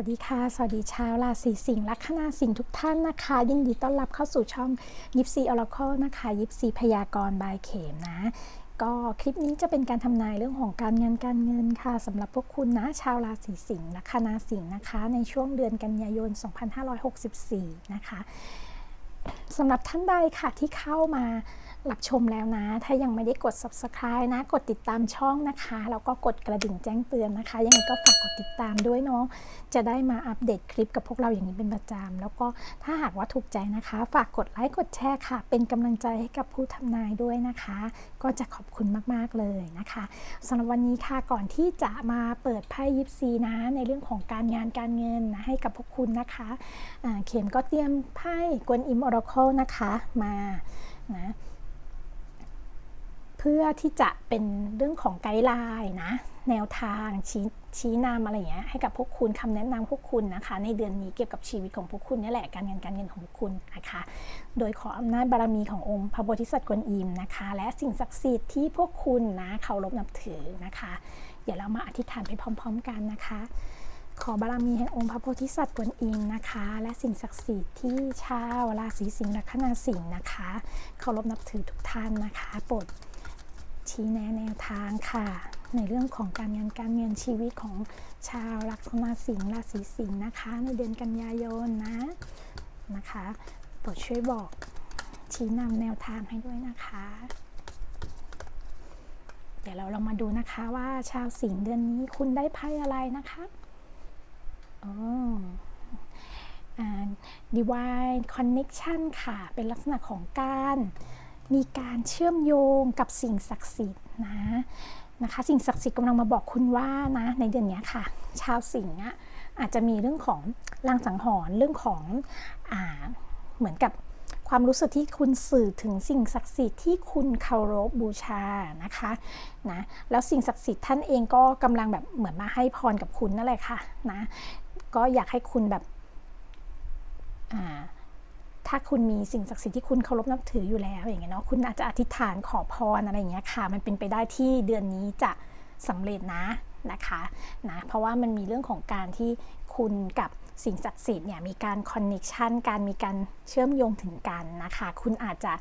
วัสดีค่ะ สวัสดีชาวราศีสิงห์ลัคนาสิงห์ทุกท่านนะคะ ยินดีต้อนรับเข้าสู่ช่องยิปซีออร์คนะคะยิปซีพยากรณ์บายเขมนะก็คลิปนี้จะเป็นการทำนายเรื่องของการเงินการเงินค่ะสำหรับพวกคุณนะชาวราศีสิงห์ลัคนาสิงห์นะคะ ในช่วงเดือนกันยายน 2564 นะคะ สำหรับท่านใดค่ะที่เข้ามารับชมแล้วนะ ถ้ายังไม่ได้กด subscribe นะ กดติดตามช่องนะคะ แล้วก็กดกระดิ่งแจ้งเตือนนะคะ ยังไงก็ฝากกดติดตามด้วยเนาะ จะได้มาอัปเดตคลิปกับพวกเราอย่างนี้เป็นประจำ แล้วก็ถ้าหากว่าถูกใจนะคะ ฝากกดไลค์ กดแชร์ค่ะ เป็นกำลังใจให้กับผู้ทำนายด้วยนะคะ ก็จะขอบคุณมากๆเลยนะคะสำหรับวันนี้ค่ะก่อนที่จะมาเปิดไพ่ยิปซีนะ ในเรื่องของการงานการเงินนะให้กับพวกคุณนะคะะเข็มก็เตรียมไพ่กวนอิมออร์คนะคะมานะเพื่อที่จะเป็นเรื่องของไกด์ไลน์นะ แนวทางชี้ชี้นำอะไรอย่างเงี้ยให้กับพวกคุณคำแนะนำพวกคุณนะคะ ในเดือนนี้เกี่ยวกับชีวิตของพวกคุณนี่แหละการเงินการเงินของพวกคุณนะคะ โดยขออำนาจบารมีขององค์พระโพธิสัตว์กวนอิมนะคะ และสิ่งศักดิ์สิทธิ์ที่พวกคุณนะเคารพนับถือนะคะ เดี๋ยวเรามาอธิษฐานไปพร้อม ๆ กันนะคะ ขอบารมีแห่งองค์พระโพธิสัตว์กวนอิมนะคะ และสิ่งศักดิ์สิทธิ์ที่ชาวราศีสิงห์ลัคนาสิงห์นะคะเคารพนับถือทุกท่านนะคะโปรดชี้แนะแนวทางค่ะ ในเรื่องของการงานการเงินชีวิตของชาวลัคนาสิงห์ราศีสิงห์นะคะ ในเดือนกันยายนนะนะคะโปรดช่วยบอกชี้นำแนวทางให้ด้วยนะคะ เดี๋ยวเราลองมาดูนะคะว่าชาวสิงห์เดือนนี้คุณได้ไพ่อะไรนะคะ divine connection ค่ะ เป็นลักษณะของการมีการเชื่อมโยงกับสิ่งศักดิ์สิทธิ์นะนะคะ สิ่งศักดิ์สิทธิ์กำลังมาบอกคุณว่านะในเดือนนี้ค่ะ ชาวสิงห์อาจจะมีเรื่องของลางสังหรณ์เรื่องของอเหมือนกับความรู้สึกที่คุณสื่อถึงสิ่งศักดิ์สิทธิ์ที่คุณเคารพบูชานะคะนะแล้วสิ่งศักดิ์สิทธิ์ท่านเองก็กำลังแบบเหมือนมาให้พรกับคุณนั่นแหละค่ะนะ ก็อยากให้คุณแบบถ้าคุณมีสิ่งศักดิ์สิทธิ์ที่คุณเคารพนับถืออยู่แล้วอย่างเงี้ยเนาะคุณอาจจะอธิษฐานขอพรอะไรอย่างเงี้ยค่ะ มันเป็นไปได้ที่เดือนนี้จะสำเร็จนะนะคะนะเพราะว่ามันมีเรื่องของการที่คุณกับสิ่งศักดิ์สิทธิ์เนี่ยมีการคอนเน็ชันการมีการเชื่อมโยงถึงกันนะคะ คุณอาจจะ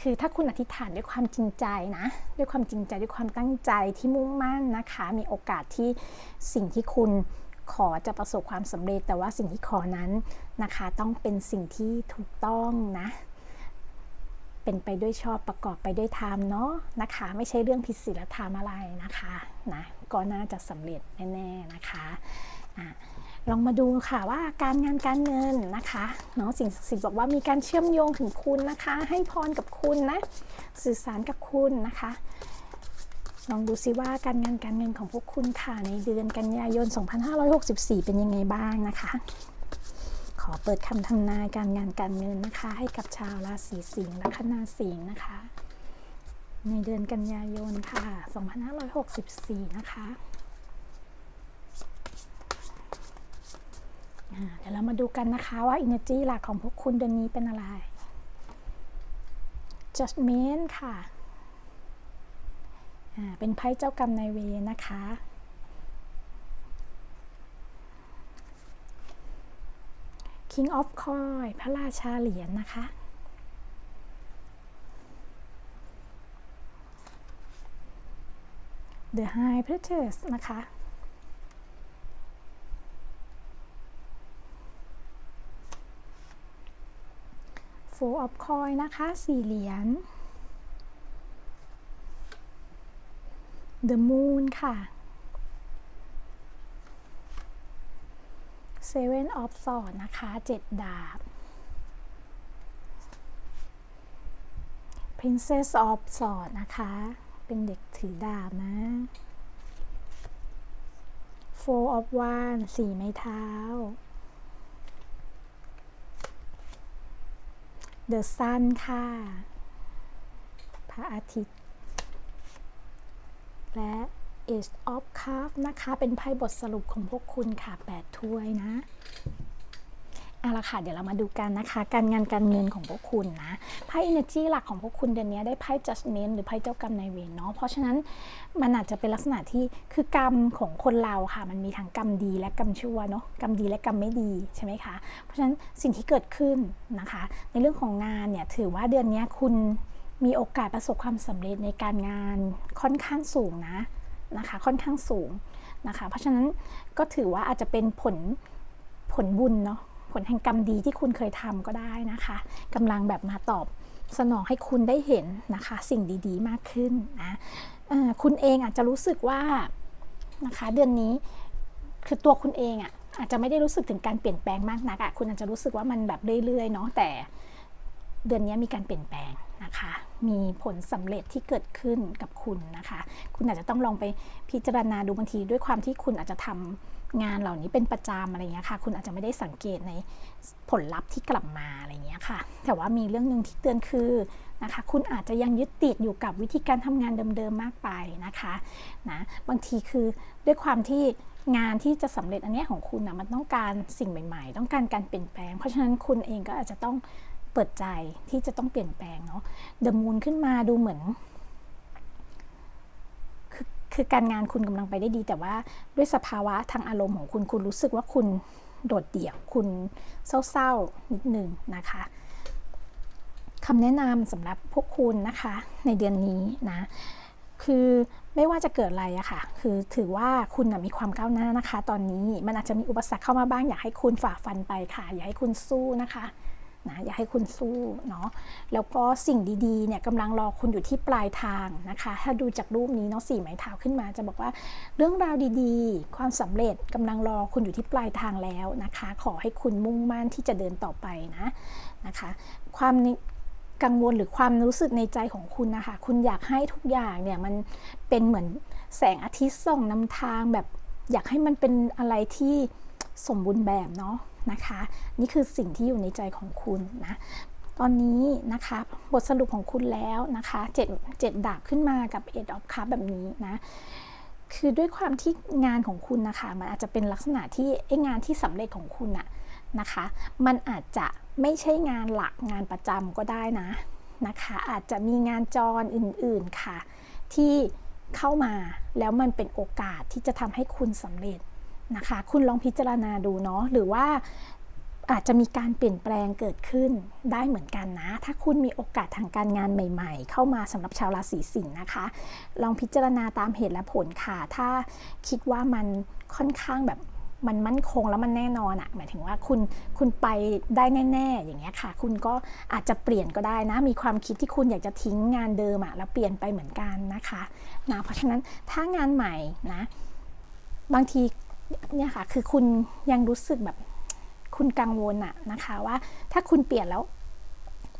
คือถ้าคุณอธิษฐานด้วยความจริงใจนะ ด้วยความจริงใจด้วยความตั้งใจที่มุ่งมั่นนะคะ มีโอกาสที่สิ่งที่คุณ ขอจะประสบความสำเร็จ แต่ว่าสิ่งที่ขอนั้นนะคะ ต้องเป็นสิ่งที่ถูกต้องนะ เป็นไปด้วยชอบประกอบไปด้วยธรรมเนาะนะคะ ไม่ใช่เรื่องผิดศีลธรรมอะไรนะคะนะก็น่าจะสำเร็จแน่ๆนะคะอะลองมาดูค่ะว่าการงานการเงินนะคะเนาะสิ่งศักดิ์สิทธิ์บอกว่ามีการเชื่อมโยงถึงคุณนะคะ ให้พรกับคุณนะ สื่อสารกับคุณนะคะ ลองดูซิว่าการงานการเงินของพวกคุณค่ะในเดือนกันยายน 2564 เป็นยังไงบ้างนะคะ ขอเปิดคำทำนายการงานการเงินนะคะ ให้กับชาวราศีสิงห์และคณาสิงห์นะคะ ในเดือนกันยายนค่ะ 2564 นะคะเดี๋ยวเรามาดูกันนะคะว่า energy หลักของพวกคุณเดือนนี้เป็นอะไร judgment ค่ะ เป็นไพ่เจ้ากรรมนายเวรนะคะ King of Coin พระราชาเหรียญนนะคะ The High Priestess นะคะ Four of Coin นะคะ สี่เหรียญ The Moon ค่ะ Seven of Swords นะคะเจ็ดดาบ Princess of Swords นะคะ เป็นเด็กถือดาบนะ Four of Wands สี่ไม้เท้า The Sun ค่ะ พระอาทิตย์ และ Ace of Cups นะคะ เป็นไพ่บทสรุปของพวกคุณค่ะ 8 ถ้วยนะเอาละค่ะ เดี๋ยวเรามาดูกันนะคะ การงานการเงินของพวกคุณนะ ไพ่ energy หลักของพวกคุณเดือนนี้ได้ไพ่ judgment หรือไพ่เจ้ากรรมนายเวรเนาะ เพราะฉะนั้นมันอาจจะเป็นลักษณะที่คือกรรมของคนเราค่ะ มันมีทั้งกรรมดีและกรรมชั่วเนาะ กรรมดีและกรรมไม่ดีใช่ไหมคะ เพราะฉะนั้นสิ่งที่เกิดขึ้นนะคะ ในเรื่องของงานเนี่ยถือว่าเดือนนี้คุณ มีโอกาสประสบความสำเร็จในการงานค่อนข้างสูงนะนะคะค่อนข้างสูงนะคะเพราะฉะนั้นก็ถือว่าอาจจะเป็นผลผลบุญเนาะผลแห่งกรรมดีที่คุณเคยทำก็ได้นะคะกำลังแบบมาตอบสนองให้คุณได้เห็นนะคะสิ่งดีๆมากขึ้นนะคุณเองอาจจะรู้สึกว่านะคะเดือนนี้คือตัวคุณเองอะ่ะอาจจะไม่ได้รู้สึกถึงการเปลี่ยนแปลงมากนักอะ่ะคุณอาจจะรู้สึกว่ามันแบบเรื่อยๆเนาะแต่เดือนนี้มีการเปลี่ยนแปลง นะคะ มีผลสำเร็จที่เกิดขึ้นกับคุณนะคะ คุณอาจจะต้องลองไปพิจารณาดูบางทีด้วยความที่คุณอาจจะทำงานเหล่านี้เป็นประจำอะไรเงี้ยค่ะ คุณอาจจะไม่ได้สังเกตในผลลัพธ์ที่กลับมาอะไรเงี้ยค่ะ แต่ว่ามีเรื่องหนึ่งที่เตือนคือนะคะ คุณอาจจะยังยึดติดอยู่กับวิธีการทำงานเดิมๆมากไปนะคะนะบางทีคือด้วยความที่งานที่จะสำเร็จอันนี้ของคุณนะมันต้องการสิ่งใหม่ ๆ ต้องการการเปลี่ยนแปลง เพราะฉะนั้นคุณเองก็อาจจะต้อง เปิดใจที่จะต้องเปลี่ยนแปลงเนาะเดอะมูนขึ้นมาดูเหมือนคือคือการงานคุณกำลังไปได้ดี แต่ว่าด้วยสภาวะทางอารมณ์ของคุณคุณรู้สึกว่าคุณโดดเดี่ยว คุณเศร้าๆนิดนึงนะคะคำแนะนำสำหรับพวกคุณนะคะ ในเดือนนี้นะคือไม่ว่าจะเกิดอะไรอะค่ะ คือถือว่าคุณมีความก้าวหน้านะคะ ตอนนี้มันอาจจะมีอุปสรรคเข้ามาบ้าง อยากให้คุณฝ่าฟันไปค่ะ อยากให้คุณสู้นะคะ นะอยากให้คุณสู้เนาะแล้วก็สิ่งดีๆเนี่ยกำลังรอคุณอยู่ที่ปลายทางนะคะ ถ้าดูจากรูปนี้เนาะสี่ไม้เท้าขึ้นมา จะบอกว่าเรื่องราวดีๆ ความสำเร็จกำลังรอคุณอยู่ที่ปลายทางแล้วนะคะ ขอให้คุณมุ่งมั่นที่จะเดินต่อไปนะนะคะ ความกังวลหรือความรู้สึกในใจของคุณนะคะ คุณอยากให้ทุกอย่างเนี่ยมันเป็นเหมือนแสงอาทิตย์ส่องนำทางแบบอยากให้มันเป็นอะไรที่ สมบูรณ์แบบเนาะนะคะ นี่คือสิ่งที่อยู่ในใจของคุณนะตอนนี้นะคะบทสรุปของคุณแล้วนะคะเจ็ดเจ็ดดาบขึ้นมากับเอ็ดออฟคัพแบบนี้นะคือด้วยความที่งานของคุณนะคะ มันอาจจะเป็นลักษณะที่ไอ้งานที่สำเร็จของคุณอะนะคะ มันอาจจะไม่ใช่งานหลักงานประจำก็ได้นะนะคะ อาจจะมีงานจรอื่นๆค่ะ ที่เข้ามาแล้วมันเป็นโอกาสที่จะทำให้คุณสำเร็จ นะคะ คุณลองพิจารณาดูเนาะหรือว่าอาจจะมีการเปลี่ยนแปลงเกิดขึ้นได้เหมือนกันนะ ถ้าคุณมีโอกาสทางการงานใหม่ ๆ เข้ามาสำหรับชาวราศีสิงห์นะคะ ลองพิจารณาตามเหตุและผลค่ะ ถ้าคิดว่ามันค่อนข้างแบบมันมั่นคงแล้วมันแน่นอนอะหมายถึงว่าคุณคุณไปได้แน่ ๆ อย่างเงี้ยค่ะ คุณก็อาจจะเปลี่ยนก็ได้นะ มีความคิดที่คุณอยากจะทิ้งงานเดิมอะแล้วเปลี่ยนไปเหมือนกันนะคะนะเพราะฉะนั้นถ้างานใหม่นะ บางที เนี่ยค่ะ คือคุณยังรู้สึกแบบคุณกังวลอะนะคะว่าถ้าคุณเปลี่ยนแล้ว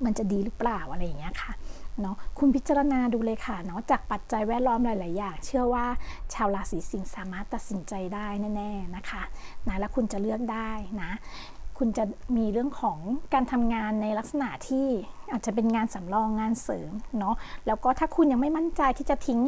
มันจะดีหรือเปล่าอะไรอย่างเงี้ยค่ะเนาะคุณพิจารณาดูเลยค่ะเนาะจากปัจจัยแวดล้อมหลาย ๆ อย่าง เชื่อว่าชาวราศีสิงห์สามารถตัดสินใจได้แน่ ๆ นะคะนะแล้วคุณจะเลือกได้นะ คุณจะมีเรื่องของการทำงานในลักษณะที่อาจจะเป็นงานสำรองงานเสริมเนาะแล้วก็ถ้าคุณยังไม่มั่นใจที่จะทิ้ง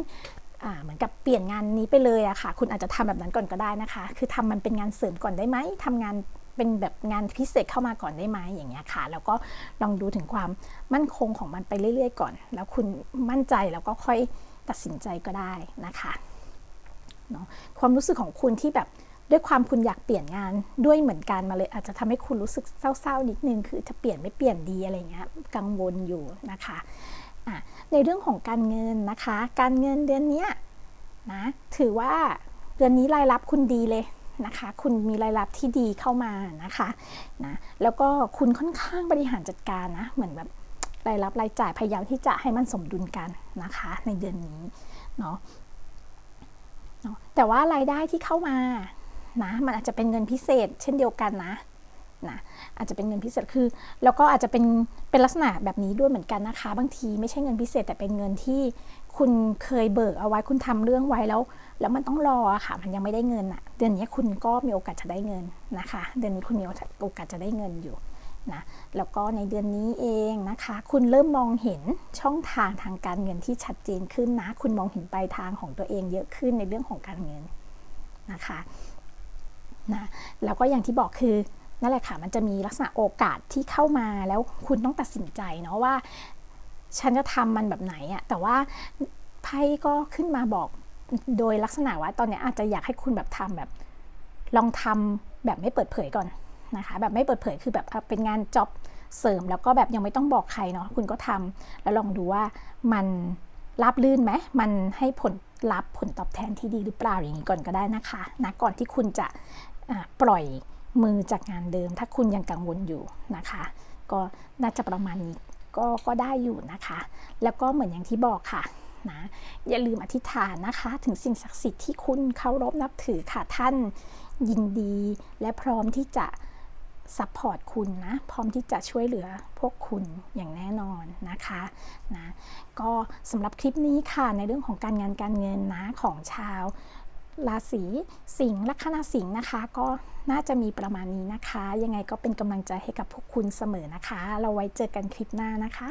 เหมือนกับเปลี่ยนงานนี้ไปเลยอะค่ะ คุณอาจจะทำแบบนั้นก่อนก็ได้นะคะ คือทำมันเป็นงานเสริมก่อนได้ไหมทำงานเป็นแบบงานพิเศษเข้ามาก่อนได้ไหมอย่างเงี้ยค่ะ แล้วก็ลองดูถึงความมั่นคงของมันไปเรื่อย ๆ ก่อน แล้วคุณมั่นใจแล้วก็ค่อยตัดสินใจก็ได้นะคะเนาะความรู้สึกของคุณที่แบบด้วยความคุณอยากเปลี่ยนงานด้วยเหมือนกันมาเลย อาจจะทำให้คุณรู้สึกเศร้าๆนิดนึงคือจะเปลี่ยนไม่เปลี่ยนดีอะไรเงี้ยกังวลอยู่นะคะ ในเรื่องของการเงินนะคะ การเงินเดือนนี้นะถือว่าเดือนนี้รายรับคุณดีเลยนะคะ คุณมีรายรับที่ดีเข้ามานะคะนะแล้วก็คุณค่อนข้างบริหารจัดการนะเหมือนแบบรายรับรายจ่ายพยายามที่จะให้มันสมดุลกันนะคะ ในเดือนนี้เนาะแต่ว่ารายได้ที่เข้ามานะมันอาจจะเป็นเงินพิเศษเช่นเดียวกันนะ นะอาจจะเป็นเงินพิเศษคือ แล้วก็อาจจะเป็นเป็นลักษณะแบบนี้ด้วยเหมือนกันนะคะ บางทีไม่ใช่เงินพิเศษแต่เป็นเงินที่คุณเคยเบิกเอาไว้คุณทำเรื่องไว้แล้ว แล้วมันต้องรอค่ะ มันยังไม่ได้เงินอะเดือนนี้คุณก็มีโอกาสจะได้เงินนะคะ เดือนนี้คุณมีโอกาสจะได้เงินอยู่นะแล้วก็ในเดือนนี้เองนะคะ คุณเริ่มมองเห็นช่องทางทางการเงินที่ชัดเจนขึ้นนะ คุณมองเห็นปลายทางของตัวเองเยอะขึ้นในเรื่องของการเงินนะคะนะแล้วก็อย่างที่บอกคือ นั่นแหละค่ะ มันจะมีลักษณะโอกาสที่เข้ามาแล้วคุณต้องตัดสินใจเนาะว่า ฉันจะทำมันแบบไหนอะแต่ว่าไพ่ก็ขึ้นมาบอกโดยลักษณะว่าตอนนี้อาจจะอยากให้คุณแบบทำแบบ ลองทำแบบไม่เปิดเผยก่อนนะคะ แบบไม่เปิดเผยคือแบบเป็นงานจ็อบเสริม แล้วก็แบบยังไม่ต้องบอกใครเนาะคุณก็ทำแล้วลองดูว่ามันราบลื่นไหมมันให้ผลลัพธ์ผลตอบแทนที่ดีหรือเปล่าอย่างนี้ก่อนก็ได้นะคะนะก่อนที่คุณจะปล่อย มือจากงานเดิม ถ้าคุณยังกังวลอยู่นะคะ ก็น่าจะประมาณนี้ก็ก็ได้อยู่นะคะ แล้วก็เหมือนอย่างที่บอกค่ะนะอย่าลืมอธิษฐานนะคะ ถึงสิ่งศักดิ์สิทธิ์ที่คุณเคารพนับถือค่ะท่านยินดี และพร้อมที่จะซัพพอร์ตคุณนะ พร้อมที่จะช่วยเหลือพวกคุณอย่างแน่นอนนะคะนะก็สำหรับคลิปนี้ค่ะในเรื่องของการงานการเงินนะของชาว ราศีสิงห์ลัคนาสิงห์นะคะ ก็น่าจะมีประมาณนี้นะคะ ยังไงก็เป็นกำลังใจให้กับพวกคุณเสมอนะคะ เราไว้เจอกันคลิปหน้านะคะ